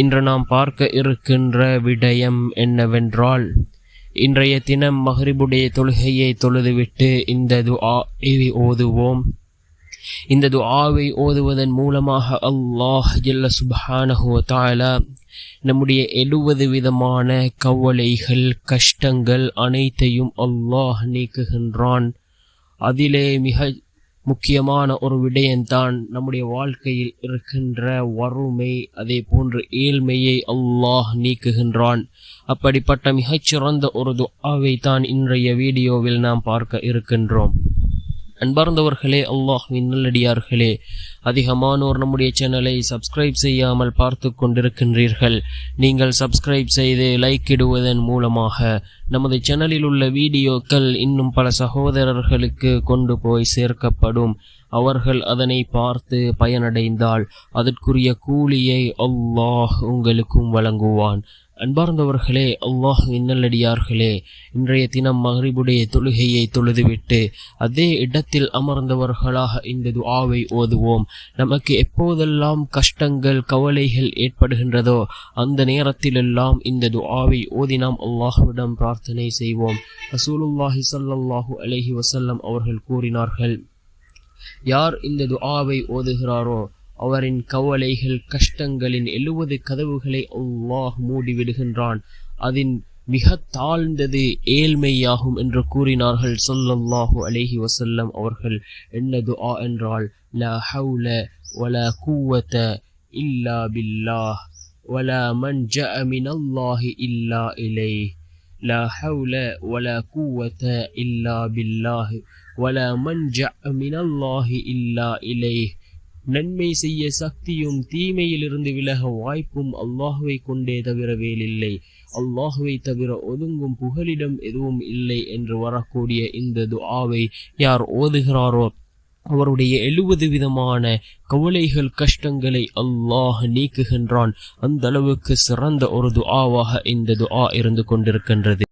இன்று நாம் பார்க்க இருக்கின்ற விடயம் என்னவென்றால் இன்றைய தினம் மஹரிபுடைய தொழுகையை தொழுதுவிட்டு இந்த துஆவை ஓதுவோம். இந்த துஆவை ஓதுவதன் மூலமாக அல்லாஹ் ஜல்ல சுப்ஹானஹு தாலா நம்முடைய எழுபது விதமான கவலைகள் கஷ்டங்கள் அனைத்தையும் அல்லாஹ் நீக்குகின்றான். அதிலே மிக முக்கியமான ஒரு விடயம்தான் நம்முடைய வாழ்க்கையில் இருக்கின்ற வறுமை அதே போன்று ஏழ்மையை அல்லாஹ் நீக்குகின்றான். அப்படிப்பட்ட மிகச்சிறந்த ஒரு துஆவை தான் இன்றைய வீடியோவில் நாம் பார்க்க இருக்கின்றோம். அன்பார்ந்தவர்களே அல்லாஹ்வின் நல்லடியார்களே அதிகமானோர் நம்முடைய சேனலை சப்ஸ்கிரைப் செய்யாமல் பார்த்து கொண்டிருக்கின்றீர்கள். நீங்கள் சப்ஸ்கிரைப் செய்து லைக் இடுவதன் மூலமாக நமது சேனலில் உள்ள வீடியோக்கள் இன்னும் பல சகோதரர்களுக்கு கொண்டு போய் சேர்க்கப்படும். அவர்கள் அதனை பார்த்து பயனடைந்தால் அதற்குரிய கூலியை அல்லாஹ் உங்களுக்கும் வழங்குவான். அன்பார்ந்தவர்களே அல்லாஹ் இன்னலடியார்களே இன்றைய தினம் மகரிபுடைய தொழுகையை தொழுதுவிட்டு அதே இடத்தில் அமர்ந்தவர்களாக இந்த துஆவை ஓதுவோம். நமக்கு எப்போதெல்லாம் கஷ்டங்கள் கவலைகள் ஏற்படுகின்றதோ அந்த நேரத்திலெல்லாம் இந்த துஆவை ஓதி நாம் அல்லாஹ்விடம் பிரார்த்தனை செய்வோம். ரசூலுல்லாஹி ஸல்லல்லாஹு அலஹி வசல்லம் அவர்கள் கூறினார்கள் யார் இந்த துஆவை ஓதுகிறாரோ அவரின் கவலைகள் கஷ்டங்களின் எழுவது கதவுகளை அல்லாஹ் மூடிவிடுகின்றான். அதன் மிக தாழ்ந்தது ஏழ்மையாகும் என்று கூறினார்கள் சொல்லல்லாஹு அலைஹி வசல்லம் அவர்கள் என்ன துஆ என்றால் லா ஹவுல வலா கூவத இல்லா பில்லாஹ் ولا منجأ من الله إلا إليه لا حول ولا قوة إلا بالله ولا منجأ من الله إلا إليه நன்மை செய்ய சக்தியும் தீமையிலிருந்து விலக வாய்ப்பும் அல்லாஹுவை கொண்டே தவிர வேலில்லை அல்லாஹுவை தவிர ஒதுங்கும் புகலிடம் எதுவும் இல்லை என்று வரக்கூடிய இந்த துஆவை யார் ஓதுகிறாரோ அவருடைய எழுபது விதமான கவலைகள் கஷ்டங்களை அல்லாஹ் நீக்குகின்றான். அந்த அளவுக்கு சிறந்த ஒரு துஆவாக இந்த துஆ இருந்து கொண்டிருக்கின்றது.